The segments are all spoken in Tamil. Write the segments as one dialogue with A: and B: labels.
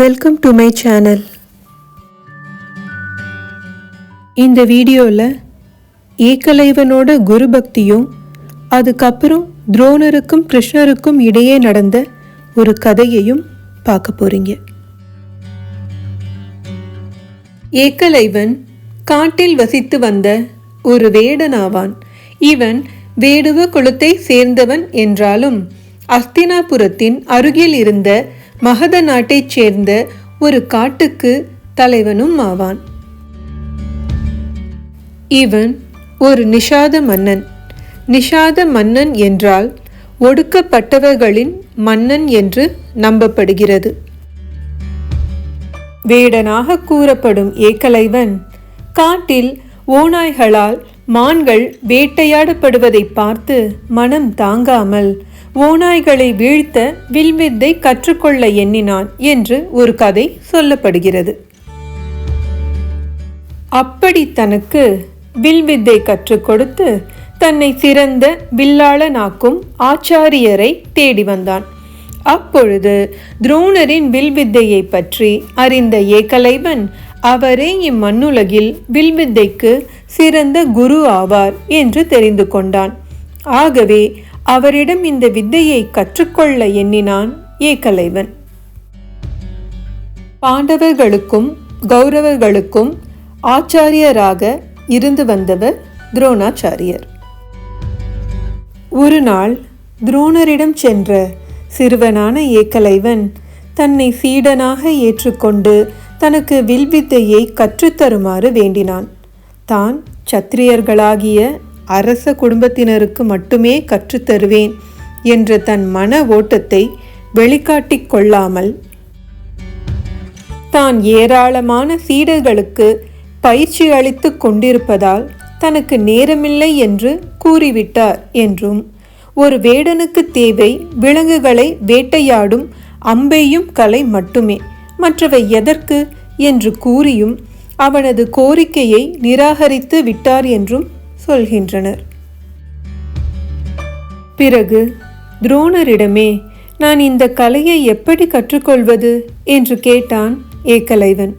A: வெல்கம் டு மை சேனல் இந்த வீடியோவில் ஏக்கலைவனோட குரு பக்தியும் அதுக்கப்புறம் துரோணருக்கும் கிருஷ்ணருக்கும் இடையே நடந்த ஒரு கதையையும் பார்க்க போறீங்க. ஏக்கலைவன் காட்டில் வசித்து வந்த ஒரு வேடனாவான். இவன் வேடுவ குலத்தை சேர்ந்தவன் என்றாலும் அஸ்தினாபுரத்தின் அருகில் இருந்த மகத நாட்டைச் சேர்ந்த ஒரு காட்டுக்கு தலைவனும் ஆவான். இவன் ஒரு நிஷாத மன்னன். நிஷாத மன்னன் என்றால் ஒடுக்கப்பட்டவர்களின் மன்னன் என்று நம்பப்படுகிறது. வேடனாக கூறப்படும் ஏகலைவன் காட்டில் ஓநாய்களால் மான்கள் வேட்டையாடப்படுவதை பார்த்து மனம் தாங்காமல் ஓநாய்களை வீழ்த்த வில்வித்தை கற்றுக்கொள்ள எண்ணினான் என்று ஒரு கதை சொல்லப்படுகிறது. அப்படி தனக்கு வில்வித்தை கற்றுக் கொடுத்து தன்னை சிறந்த வில்லாளனாக்கும் ஆச்சாரியரை தேடி வந்தான். அப்பொழுது துரோணரின் வில்வித்தையை பற்றி அறிந்த ஏகலைவன் அவரே இம்மண்ணுலகில் வில்வித்தைக்கு சிறந்த குரு ஆவார் என்று தெரிந்து கொண்டான். ஆகவே அவரிடம் இந்த வித்தையை கற்றுக்கொள்ள எண்ணினான் ஏகலைவன். பாண்டவர்களுக்கும் கௌரவர்களுக்கும் ஆச்சாரியராக இருந்து வந்தவர் துரோணாச்சாரியர். ஒரு நாள் துரோணரிடம் சென்ற சிறுவனான ஏகலைவன் தன்னை சீடனாக ஏற்றுக்கொண்டு தனக்கு வில்வித்தையை கற்றுத்தருமாறு வேண்டினான். தான் சத்திரியர்களாகிய அரச குடும்பத்தினருக்கு மட்டுமே கற்றுத்தருவேன் என்ற தன் மன ஓட்டத்தை வெளிக்காட்டிக் கொள்ளாமல் தான் ஏராளமான சீடர்களுக்கு பயிற்சி அளித்து கொண்டிருப்பதால் தனக்கு நேரமில்லை என்று கூறிவிட்டார் என்றும் ஒரு வேடனுக்கு தேவை விலங்குகளை வேட்டையாடும் அம்பெய்யும் கலை மட்டுமே மற்றவை எதற்கு? என்று கூறியும் அவனது கோரிக்கையை நிராகரித்து விட்டார் என்றும் சொல்கின்றனர். பிறகு துரோணரிடமே நான் இந்த கலையை எப்படி கற்றுக்கொள்வது? என்று கேட்டான் ஏகலைவன்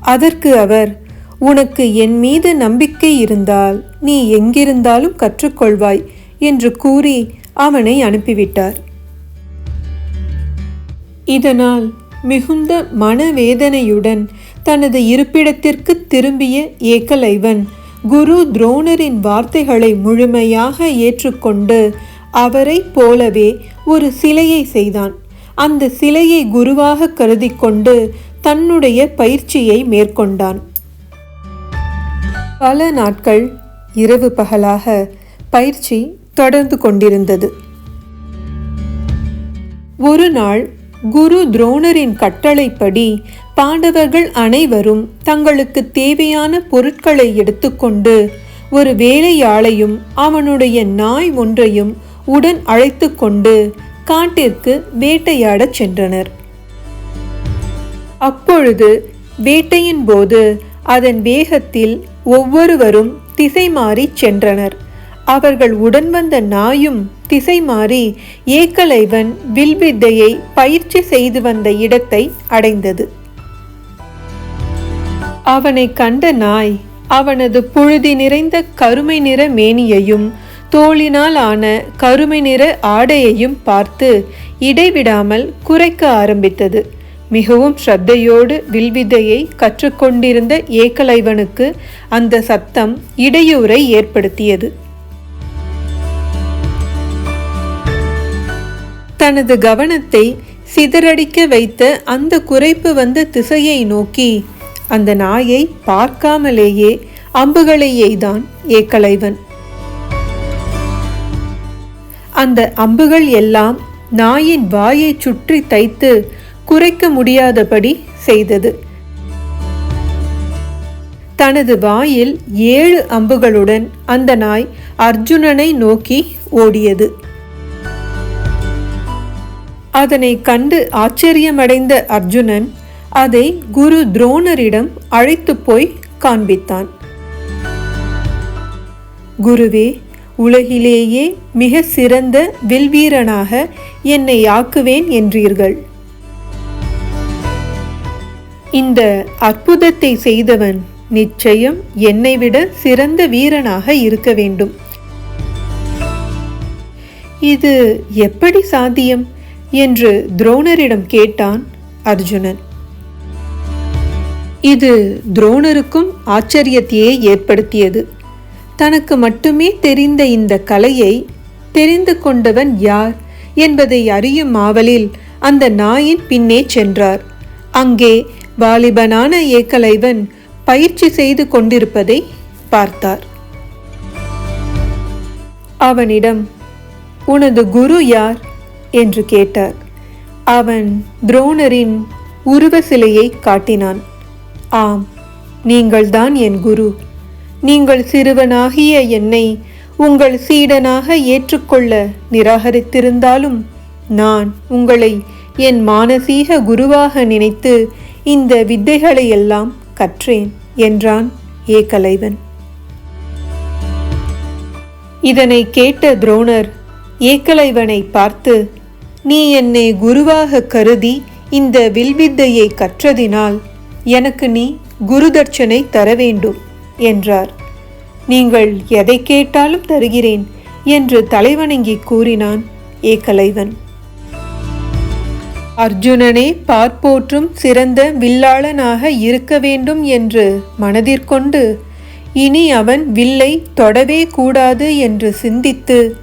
A: அதற்கு அவர் உனக்கு என் மீது நம்பிக்கை இருந்தால் நீ எங்கிருந்தாலும் கற்றுக்கொள்வாய் என்று கூறி அவனை அனுப்பிவிட்டார். இதனால் மிகுந்த மனவேதனையுடன் தனது இருப்பிடத்திற்கு திரும்பிய ஏகலைவன் குரு துரோணரின் வார்த்தைகளை முழுமையாக ஏற்றுக்கொண்டு அவரை போலவே ஒரு சிலையை செய்தான். அந்த சிலையை குருவாக கருதி கொண்டு தன்னுடைய பயிற்சியை மேற்கொண்டான். பல நாட்கள் இரவு பகலாக பயிற்சி தொடர்ந்து கொண்டிருந்தது. ஒரு நாள் குரு துரோணரின் கட்டளைப்படி பாண்டவர்கள் அனைவரும் தங்களுக்கு தேவையான பொருட்களை எடுத்துக்கொண்டு ஒரு வேலையாளையும் அவனுடைய நாய் ஒன்றையும் உடன் அழைத்து கொண்டு காட்டிற்கு வேட்டையாடச் சென்றனர். அப்பொழுது வேட்டையின் போது அதன் வேகத்தில் ஒவ்வொருவரும் திசை மாறி சென்றனர். அவர்கள் உடன் வந்த நாயும் திசை மாறி ஏக்கலைவன் வில்வித்தையை பயிற்சி செய்து வந்த இடத்தை அடைந்தது. அவனை கண்ட நாய் அவனது புழுதி நிறைந்த கருமை நிற மேனியையும் தோளினால் ஆன கருமை நிற ஆடையையும் பார்த்து இடைவிடாமல் குறைக்க ஆரம்பித்தது. மிகவும் ஸ்ரத்தையோடு வில்வித்தையை கற்றுக்கொண்டிருந்த ஏக்கலைவனுக்கு அந்த சத்தம் இடையூறை ஏற்படுத்தியது. தனது கவனத்தை சிதறடிக்க வைத்த அந்த குறைப்பு வந்த திசையை நோக்கி அந்த நாயை பார்க்காமலேயே அம்புகளை எய்தான் ஏக்கலைவன் அந்த அம்புகள் எல்லாம் நாயின் வாயை சுற்றி தைத்து குறைக்க முடியாதபடி செய்தது. தனது வாயில் ஏழு அம்புகளுடன் அந்த நாய் அர்ஜுனனை நோக்கி ஓடியது. அதனை கண்டு ஆச்சரியமடைந்த அர்ஜுனன் அதை குரு துரோணரிடம் அழைத்து போய் காண்பித்தான். குருவே உலகிலேயே மிக சிறந்த வில்வீரனாக என்னை ஆக்குவேன் என்றீர்கள். இந்த அற்புதத்தை செய்தவன் நிச்சயம் என்னை விட சிறந்த வீரனாக இருக்க வேண்டும். இது எப்படி சாத்தியம்? என்று துரோணரிடம் கேட்டான் அர்ஜுனன். இது துரோணருக்கும் ஆச்சரியத்தையே ஏற்படுத்தியது. தனக்கு மட்டுமே தெரிந்த இந்த கலையை தெரிந்து கொண்டவன் யார் என்பதை அறியும் ஆவலில் அந்த நாயின் பின்னே சென்றார். அங்கே வாலிபனான ஏக்கலைவன் பயிற்சி செய்து கொண்டிருப்பதை பார்த்தார். அவனிடம் உனது குரு யார்? என்று கேட்டார். அவன் துரோணரின் உருவ சிலையை காட்டினான். ஆம் நீங்கள்தான் என் குரு. நீங்கள் சிறுவனாகிய என்னை உங்கள் சீடனாக ஏற்றுக்கொள்ள நிராகரித்திருந்தாலும் நான் உங்களை என் மானசீக குருவாக நினைத்து இந்த வித்தைகளையெல்லாம் கற்றேன் என்றான் ஏகலைவன். இதனை கேட்ட துரோணர் ஏக்கலைவனை பார்த்து நீ என்னை குருவாக கருதி இந்த வில்வித்தையை கற்றதினால் எனக்கு நீ குருதட்சணை தர வேண்டும் என்றார். நீங்கள் எதை கேட்டாலும் தருகிறேன் என்று தலைவணங்கி கூறினான் ஏகலைவன். அர்ஜுனனே பார்ப்போற்றும் சிறந்த வில்லாளனாக இருக்க வேண்டும் என்று மனதிற்கொண்டு இனி அவன் வில்லை தொடவே கூடாது என்று சிந்தித்து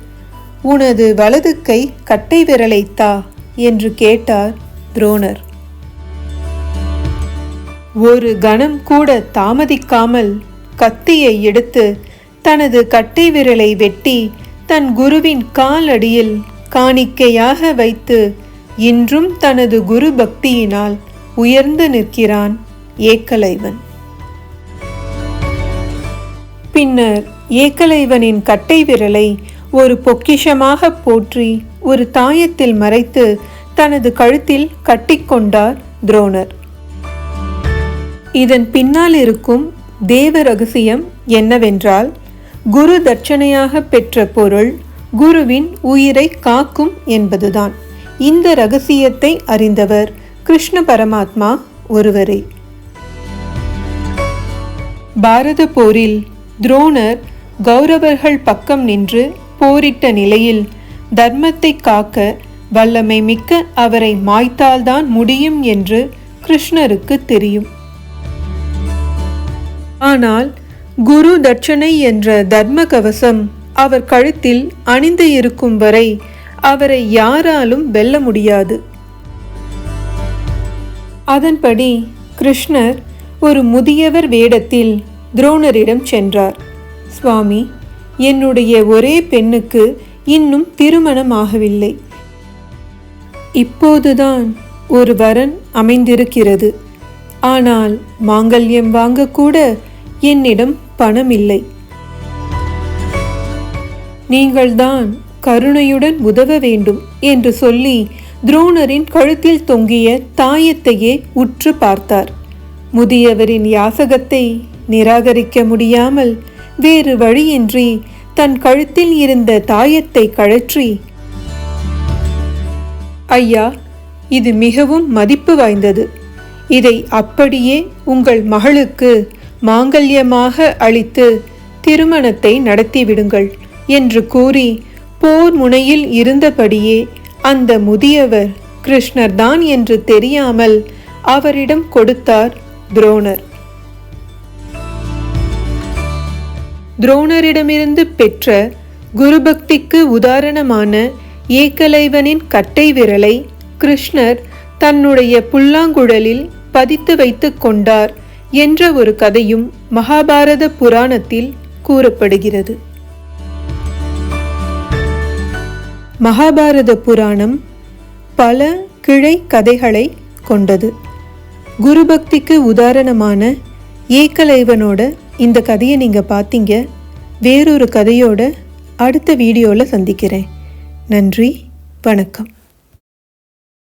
A: உனது வலது கை கட்டை விரலைத்தா தா என்று கேட்டார் துரோணர். ஒரு கணம் கூட தாமதிக்காமல் கத்தியை எடுத்து தனது கட்டை விரலை வெட்டி தன் குருவின் கால் அடியில் காணிக்கையாக வைத்து இன்றும் தனது குரு பக்தியினால் உயர்ந்து நிற்கிறான் ஏக்கலைவன். பின்னர் ஏக்கலைவனின் கட்டை விரலை ஒரு பொக்கிஷமாக போற்றி ஒரு தாயத்தில் மறைத்து தனது கழுத்தில் கட்டிக்கொண்டார் துரோணர். இதன் பின்னால் இருக்கும் தேவ ரகசியம் என்னவென்றால் குரு தட்சணையாக பெற்ற பொருள் குருவின் உயிரை காக்கும் என்பதுதான். இந்த ரகசியத்தை அறிந்தவர் கிருஷ்ண பரமாத்மா ஒருவரே. பாரத போரில் துரோணர் கௌரவர்கள் பக்கம் நின்று போரிட்ட நிலையில் தர்மத்தை காக்க வல்லமை மிக்க அவரை மாய்த்தால்தான் முடியும் என்று கிருஷ்ணருக்கு தெரியும். ஆனால் குரு தட்சணை என்ற தர்ம கவசம் அவர் கழுத்தில் அணிந்து இருக்கும் வரை அவரை யாராலும் வெல்ல முடியாது. அதன்படி கிருஷ்ணர் ஒரு முதியவர் வேடத்தில் துரோணரிடம் சென்றார். சுவாமி என்னுடைய ஒரே பெண்ணுக்கு இன்னும் திருமணம் ஆகவில்லை. இப்போதுதான் ஒரு வரன் அமைந்திருக்கிறது. ஆனால் மாங்கல்யம் வாங்கக்கூட என்னிடம் பணம் இல்லை நீங்கள்தான் கருணையுடன் உதவ வேண்டும் என்று சொல்லி துரோணரின் கழுத்தில் தொங்கிய தாயத்தையே உற்று பார்த்தார். முதியவரின் யாசகத்தை நிராகரிக்க முடியாமல் வேறு வழியின்றி தன் கழுத்தில் இருந்த தாயத்தை கழற்றி ஐயா இது மிகவும் மதிப்பு வாய்ந்தது. இதை அப்படியே உங்கள் மகளுக்கு மாங்கல்யமாக அளித்து திருமணத்தை நடத்திவிடுங்கள் என்று கூறி போர் முனையில் இருந்தபடியே அந்த முதியவர் கிருஷ்ணர்தான் என்று தெரியாமல் அவரிடம் கொடுத்தார் துரோணர். துரோணரிடமிருந்து பெற்ற குருபக்திக்கு உதாரணமான ஏகலைவனின் கட்டை விரலை கிருஷ்ணர் தன்னுடைய புல்லாங்குழலில் பதித்து வைத்து கொண்டார் என்ற ஒரு கதையும் மகாபாரத புராணத்தில் கூறப்படுகிறது. மகாபாரத புராணம் பல கிளை கதைகளை கொண்டது. குருபக்திக்கு உதாரணமான ஏக்கலைவனோட இந்த கதையை நீங்கள் பார்த்தீங்க வேறொரு கதையோட அடுத்த வீடியோவில் சந்திக்கிறேன். நன்றி வணக்கம்.